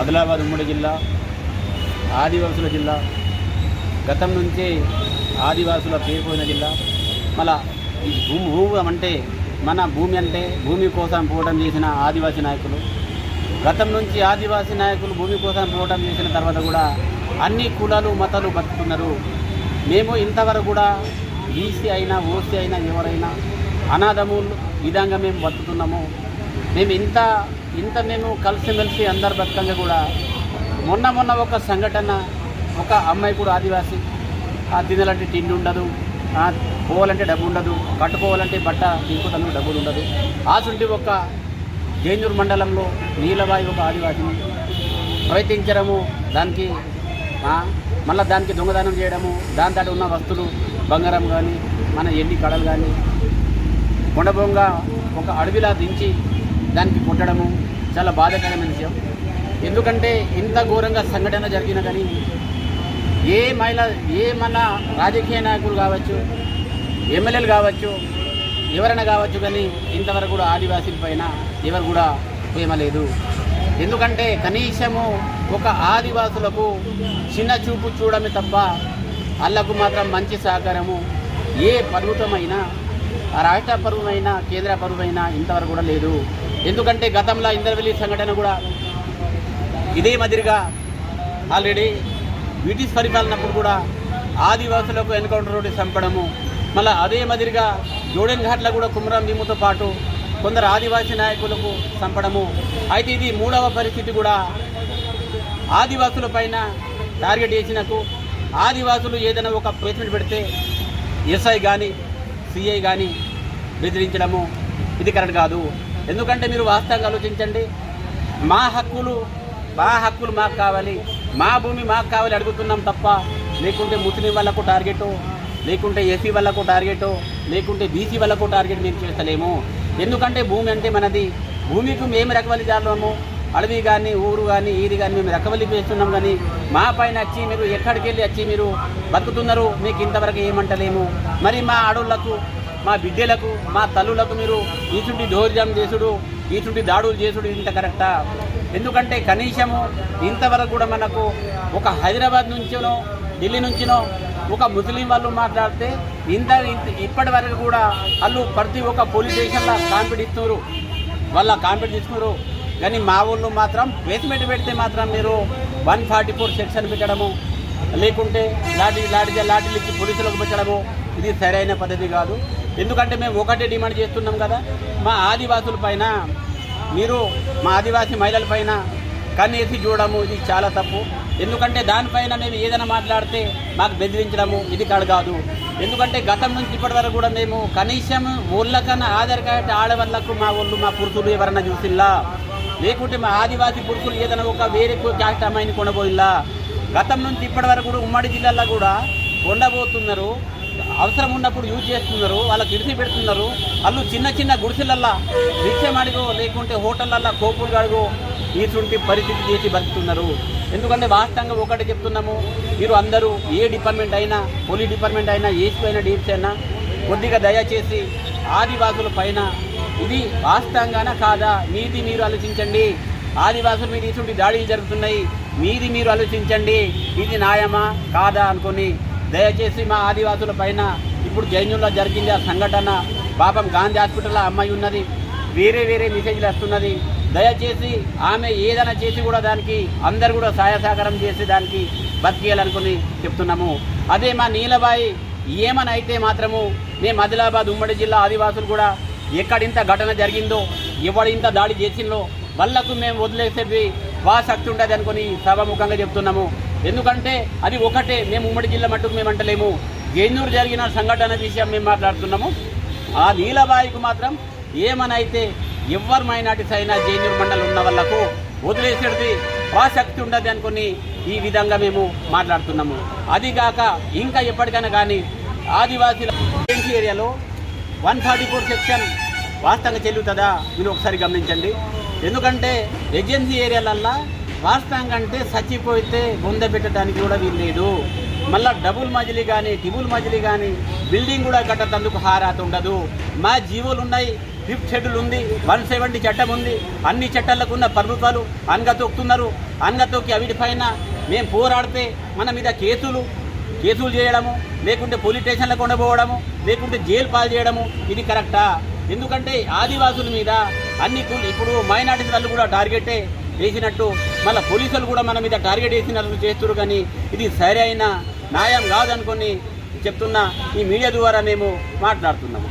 ఆదిలాబాద్ ఉమ్మడి జిల్లా ఆదివాసుల జిల్లా గతం నుంచే ఆదివాసుల పేరుపోయిన జిల్లా. మళ్ళా ఈ భూమి భూమి అంటే మన భూమి అంటే భూమి కోసం పోవడం చేసిన ఆదివాసీ నాయకులు. గతం నుంచి ఆదివాసీ నాయకులు భూమి కోసం పోవడం చేసిన తర్వాత కూడా అన్ని కులాలు మతాలు బతుకుతున్నారు. మేము ఇంతవరకు కూడా బీసీ అయినా ఓసీ అయినా ఎవరైనా అనాథములు విధంగా మేము బతుకుతున్నాము. మేము ఇంత ఇంత మేము కలిసిమెలిసి అందరు బతుకంగా కూడా మొన్న మొన్న ఒక సంఘటన ఒక అమ్మాయి కూడా ఆదివాసి. ఆ తినాలంటే తిండి ఉండదు పోవాలంటే డబ్బు ఉండదు కట్టుకోవాలంటే బట్ట తీసుకుంటాను డబ్బులు ఉండదు. ఆసుంటి ఒక జైనూరు మండలంలో నీలబాయి ఒక ఆదివాసిని ప్రయత్నించడము దానికి మళ్ళీ దానికి దొంగదానం చేయడము దాని దాటి ఉన్న వస్తువులు బంగారం కానీ మన ఎండి కడలు కానీ కొండబొంగ ఒక అడవిలా దించి దానికి కొట్టడము చాలా బాధాకరమైన విషయం. ఎందుకంటే ఇంత ఘోరంగా సంఘటన జరిగిన కానీ ఏ మహిళ ఏ మన రాజకీయ నాయకులు కావచ్చు ఎమ్మెల్యేలు కావచ్చు ఎవరైనా కావచ్చు కానీ ఇంతవరకు కూడా ఆదివాసీల పైన ఎవరు కూడా ప్రేమ లేదు. ఎందుకంటే కనీసము ఒక ఆదివాసులకు చిన్న చూపు చూడమే తప్ప వాళ్ళకు మాత్రం మంచి సహకారము ఏ పర్వతమైనా రాష్ట్ర పరువైనా కేంద్ర పరువైనా ఇంతవరకు కూడా లేదు. ఎందుకంటే గతంలో ఇంద్రవెల్లి సంఘటన కూడా ఇదే మాదిరిగా ఆల్రెడీ బ్రిటిష్ పరిపాలనప్పుడు కూడా ఆదివాసులకు ఎన్కౌంటర్ రోడ్డు చంపడము మళ్ళీ అదే మాదిరిగా జోడెన్ఘాట్ల కూడా కుమరం భీముతో పాటు కొందరు ఆదివాసీ నాయకులకు చంపడము. అయితే ఇది మూడవ పరిస్థితి కూడా. ఆదివాసుల పైన టార్గెట్ చేసినకు ఆదివాసులు ఏదైనా ఒక ప్లేస్మెంట్ పెడితే ఎస్ఐ కానీ సిఐ కానీ బెదిరించడము. ఇది కరెక్ట్ కాదు. ఎందుకంటే మీరు వాస్తవంగా ఆలోచించండి. మా హక్కులు మా హక్కులు మాకు కావాలి. మా భూమి మాకు కావాలి అడుగుతున్నాం తప్ప లేకుంటే ముస్లిం వాళ్ళకు టార్గెట్ లేకుంటే ఎస్సీ వాళ్ళకు టార్గెట్ లేకుంటే బీసీ వాళ్ళకు టార్గెట్ మేము చేస్తలేము. ఎందుకంటే భూమి అంటే మనది. భూమికి మేము రకవలి జాలము అడవి కానీ ఊరు కానీ ఈది కానీ మేము రకవలి చేస్తున్నాం కానీ మా పైన వచ్చి మీరు ఎక్కడికి వెళ్ళి వచ్చి మీరు బతుకుతున్నారు మీకు ఇంతవరకు ఏమంటలేము. మరి మా అడవులకు మా బిడ్డలకు మా తల్లులకు మీరు ఇటువంటి దౌర్జం చేసుడు ఇటువంటి దాడులు చేసుడు ఇంత కరెక్టా? ఎందుకంటే కనీసము ఇంతవరకు కూడా మనకు ఒక హైదరాబాద్ నుంచినో ఢిల్లీ నుంచినో ఒక ముస్లిం వాళ్ళు మాట్లాడితే ఇంత ఇప్పటి వరకు కూడా వాళ్ళు ప్రతి ఒక్క పోలీస్ స్టేషన్లో కాంపిట్ ఇస్తున్నారు. వాళ్ళ కాంపిట్ తీసుకున్నారు. కానీ మా ఊళ్ళో మాత్రం బేస్మెంట్ పెడితే మాత్రం మీరు వన్ ఫార్టీ ఫోర్ సెక్షన్ పెట్టడము లేకుంటే లాటి లాటి లాటిలిచ్చి పోలీసులకు పెట్టడము ఇది సరైన పద్ధతి కాదు. ఎందుకంటే మేము ఒకటే డిమాండ్ చేస్తున్నాం కదా. మా ఆదివాసుల పైన మీరు మా ఆదివాసీ మహిళల పైన కన్నేసి చూడము ఇది చాలా తప్పు. ఎందుకంటే దానిపైన మేము ఏదైనా మాట్లాడితే మాకు బెదిరించడము ఇది కాదు కాదు. ఎందుకంటే గతం నుంచి ఇప్పటి వరకు కూడా మేము కనీసం ఊళ్ళకన్నా ఆధార్ కార్డు ఆడవాళ్ళకు మా ఊళ్ళు మా పురుషులు ఎవరన్నా చూసిల్లా? లేకుంటే మా ఆదివాసీ పురుషులు ఏదైనా ఒక వేరే క్యాస్ట్ అమ్మాయిని కొనబోయిల్లా? గతం నుంచి ఇప్పటి వరకు కూడా ఉమ్మడి జిల్లాలో కూడా కొండబోతున్నారు. అవసరం ఉన్నప్పుడు యూజ్ చేస్తున్నారు వాళ్ళకి ఇడిసి పెడుతున్నారు. వాళ్ళు చిన్న చిన్న గుడిసెలల్లా రిక్షం లేకుంటే హోటళ్ళల్లో కోపులు అడుగు ఇటువంటి పరిస్థితి చేసి బతుకుతున్నారు. ఎందుకంటే వాస్తవంగా ఒకటి చెప్తున్నాము మీరు అందరూ ఏ డిపార్ట్మెంట్ అయినా పోలీస్ డిపార్ట్మెంట్ అయినా ఏసీ అయినా డీప్స్ అయినా కొద్దిగా దయచేసి ఆదివాసుల పైన ఇది వాస్తవంగానా కాదా? మీది మీరు ఆలోచించండి. ఆదివాసుల మీద ఇటువంటి దాడులు జరుగుతున్నాయి. మీది మీరు ఆలోచించండి. ఇది న్యాయమా? కాదా అనుకొని దయచేసి మా ఆదివాసుల పైన ఇప్పుడు జైన్యుల్లో జరిగింది ఆ సంఘటన. పాపం గాంధీ హాస్పిటల్లో అమ్మాయి ఉన్నది. వేరే వేరే మెసేజ్లు వస్తున్నది. దయచేసి ఆమె ఏదైనా చేసి కూడా దానికి అందరు కూడా సహాయ సహకారం చేసి దానికి బతికేయాలనుకుని చెప్తున్నాము. అదే మా నీలబాయి ఏమని అయితే మాత్రము మేము ఆదిలాబాద్ ఉమ్మడి జిల్లా ఆదివాసులు కూడా ఎక్కడింత ఘటన జరిగిందో ఎవడింత దాడి చేసిందో వాళ్ళకు మేము వదిలేసేది వాసక్తి ఉంటుంది అనుకుని సభాముఖంగా చెప్తున్నాము. ఎందుకంటే అది ఒకటే మేము ఉమ్మడి జిల్లా మట్టుకు మేము అంటలేము. గేనూరు జరిగిన సంఘటన విషయం మేము మాట్లాడుతున్నాము. ఆ నీలబాయికి మాత్రం ఏమనైతే ఎవరు మైనార్టీస్ అయినా జైనూరు మండలం ఉన్న వాళ్ళకు వదిలేసేది ఆసక్తి ఉండదు అనుకుని ఈ విధంగా మేము మాట్లాడుతున్నాము. అదిగాక ఇంకా ఎప్పటికైనా కానీ ఆదివాసీల ఏజెన్సీ ఏరియాలో వన్ ఫార్టీ ఫోర్ సెక్షన్ వాస్తవంగా చెల్లుతుందా? మీరు ఒకసారి గమనించండి. ఎందుకంటే ఏజెన్సీ ఏరియాలల్లో వాస్తవంగా అంటే చచ్చిపోతే బొంద పెట్టడానికి కూడా వీల్లేదు మళ్ళా డబుల్ మజిలీ కానీ టిబుల్ మజిలీ కానీ బిల్డింగ్ కూడా కట్టేందుకు హారాత ఉండదు. మా జీవోలు ఉన్నాయి ఫిఫ్త్ షెడ్యూల్ ఉంది వన్ సెవెంటీ చట్టం ఉంది అన్ని చట్టాలకు ఉన్న ప్రభుత్వాలు అనగతొక్కుతున్నారు అనగతొక్కి అవిటిపైన మేము పోరాడితే మన మీద కేసులు కేసులు చేయడము లేకుంటే పోలీస్ స్టేషన్లకు ఉండబోవడము లేకుంటే జైలు పాలు చేయడము ఇది కరెక్టా? ఎందుకంటే ఆదివాసుల మీద అన్ని ఇప్పుడు మైనార్టీ వాళ్ళు కూడా టార్గెటే వేసినట్టు మళ్ళీ పోలీసులు కూడా మన మీద టార్గెట్ వేసినట్లు చేస్తున్నారు కానీ ఇది సరైన న్యాయం కాదనుకొని చెప్తున్న ఈ మీడియా ద్వారా మేము మాట్లాడుతున్నాము.